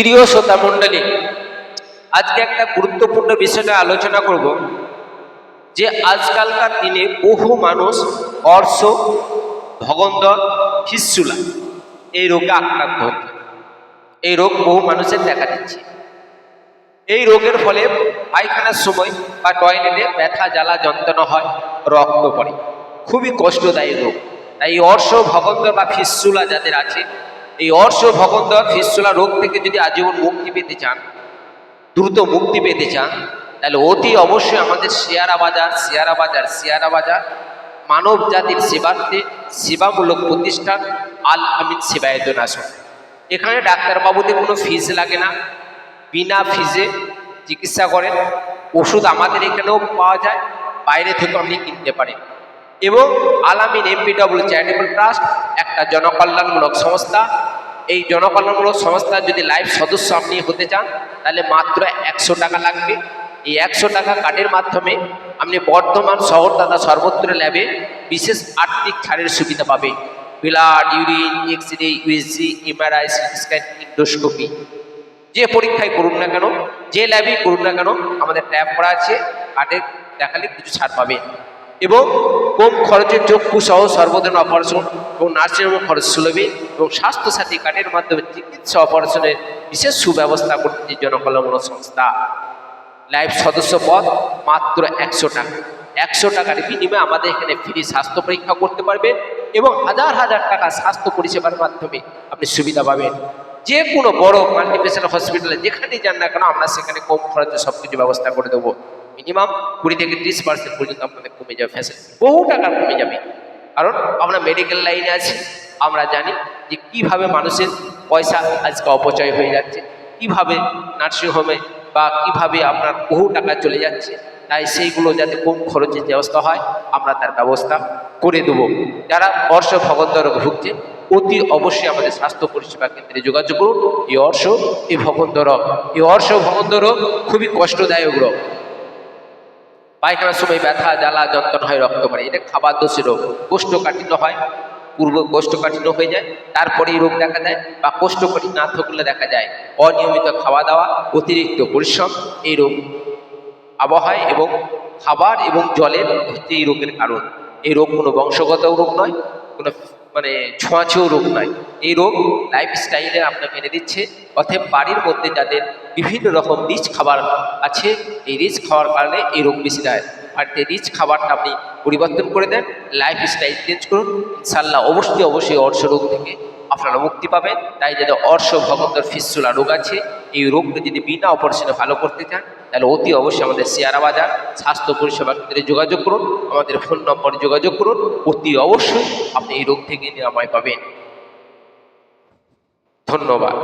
প্রিয় শ্রোতা মণ্ডলী, আজকে একটা গুরুত্বপূর্ণ বিষয়টা আলোচনা করব, যে আজকালকার দিনে বহু মানুষ অর্শ, ভগন্দর ফিসুলা এই রোগে আক্রান্ত হচ্ছে। এই রোগ বহু মানুষের দেখা দিচ্ছে। এই রোগের ফলে পায়খানার সময় বা টয়লেটে ব্যথা, জ্বালা, যন্ত্রণা হয়, রক্ত পড়ে। খুবই কষ্টদায়ী রোগ। তাই অর্শ, ভগন্দর বা ফিসুলা যাদের আছে এই অর্শ ভগন্দর ফিসুলা রোগ থেকে যদি আজীবন মুক্তি পেতে চান, দ্রুত মুক্তি পেতে চান, তাহলে অতি অবশ্যই আমাদের শেয়ারা বাজার শেয়ারা বাজার শেয়ারা বাজার, মানব জাতির সেবার্থে সেবামূলক প্রতিষ্ঠান আল আমিন সেবায়তন আসন। এখানে ডাক্তারবাবুদের কোনো ফিজ লাগে না, বিনা ফিজে চিকিৎসা করেন। ওষুধ আমাদের এখানেও পাওয়া যায়, বাইরে থেকে আপনি কিনতে পারেন এবং আলামিন এমপিডব্লিউ চ্যারিটেবল ট্রাস্ট একটা জনকল্যাণমূলক সংস্থা এই জনকল্যাণমূলক সংস্থার যদি লাইভ সদস্য আপনি হতে চান, তাহলে মাত্র একশো টাকা লাগবে। এই একশো টাকা কার্ডের মাধ্যমে আপনি বর্ধমান শহর তথা সর্বত্র ল্যাবে বিশেষ আর্থিক ছাড়ের সুবিধা পাবে blood, urine X ray USG, MRI, CT scan, endoscopy. যে পরীক্ষায় করুন না কেন, যে ল্যাবেই করুন না কেন, আমাদের ট্যাব করা আছে, কার্ডে দেখালে কিছু ছাড় পাবে এবং কম খরচে চক্ষু সহ সর্বধরনের অপারেশন এবং নার্সিংহোম খরচ সুলভে এবং স্বাস্থ্যসাথী কার্ডের মাধ্যমে চিকিৎসা অপারেশনের বিশেষ সুব্যবস্থা করছে জনকল্যাণমূলক সংস্থা। লাইভ সদস্য পদ মাত্র একশো টাকা। একশো টাকার বিনিময়ে আমাদের এখানে ফ্রি স্বাস্থ্য পরীক্ষা করতে পারবেন এবং হাজার হাজার টাকা স্বাস্থ্য পরিষেবার মাধ্যমে আপনি সুবিধা পাবেন। যে কোনো বড় মাল্টিপেশাল হসপিটালে যেখানেই যান না কেন আমরা সেখানে কম খরচে সব কিছু ব্যবস্থা করে দেবো। মিনিমাম কুড়ি থেকে ত্রিশ পার্সেন্ট পর্যন্ত আপনাদের কমে যাবে। ফ্যাসিলিটি বহু টাকা কমে যাবে। কারণ আমরা মেডিকেল লাইনে আছি, আমরা জানি যে কীভাবে মানুষের পয়সা আজকে অপচয় হয়ে যাচ্ছে, কীভাবে নার্সিংহোমে বা কীভাবে আপনার বহু টাকা চলে যাচ্ছে, তাই সেইগুলো যাতে কম খরচে ব্যবস্থা হয়, আমরা তার ব্যবস্থা করে দেবো। যারা অর্শ ভগন্দর ভুগছে, অতি অবশ্যই আমাদের স্বাস্থ্য পরিষেবা কেন্দ্রে যোগাযোগ করুন। এই অর্শ, এই ভগন্দর এই অর্শ ভগন্দর খুবই কষ্টদায়ক রোগ। পায়খানার সময় ব্যথা, জ্বালা, যন্ত্রণা হয়, রক্ত পড়ে এটা খাবার দোষের রোগ, কোষ্ঠকাঠিন্য হয়। পূর্ব কোষ্ঠকাঠিন্য হয়ে যায় তারপরে এই রোগ দেখা দেয় বা কোষ্ঠকাঠিন্য না থাকলে দেখা যায়। অনিয়মিত খাওয়া দাওয়া, অতিরিক্ত পরিশ্রম এই রোগ আবহাওয়ায় এবং খাবার এবং জলের হচ্ছে এই রোগের কারণ। এই রোগ কোনো বংশগত রোগ নয়, কোনো মানে ছোঁয়াছেও রোগ নয়। এই রোগ লাইফস্টাইলে আপনাকে এনে দিচ্ছে, অতএব বাড়ির মধ্যে যাদের বিভিন্ন রকম রিচ খাবার আছে, এই রিচ খাওয়ার কারণে এই রোগ বেশি দেয়। আর এই রিচ খাবারটা আপনি পরিবর্তন করে দেন লাইফ স্টাইল চেঞ্জ করুন ইনশাল্লাহ অবশ্যই অবশ্যই অর্শ রোগ থেকে আপনারা মুক্তি পাবেন। তাই যাদের অর্শ ভগবন্তর ফিসুলা রোগ আছে, এই রোগকে যদি বিনা অপারেশনে ভালো করতে চান, তাহলে অতি অবশ্যই আমাদের শেয়ারা বাজার, স্বাস্থ্য পরিষেবা কেন্দ্রে যোগাযোগ করুন, আমাদের ফোন নম্বরে যোগাযোগ করুন, অতি অবশ্যই আপনি এই রোগ থেকে নিরাময় পাবেন। ধন্যবাদ।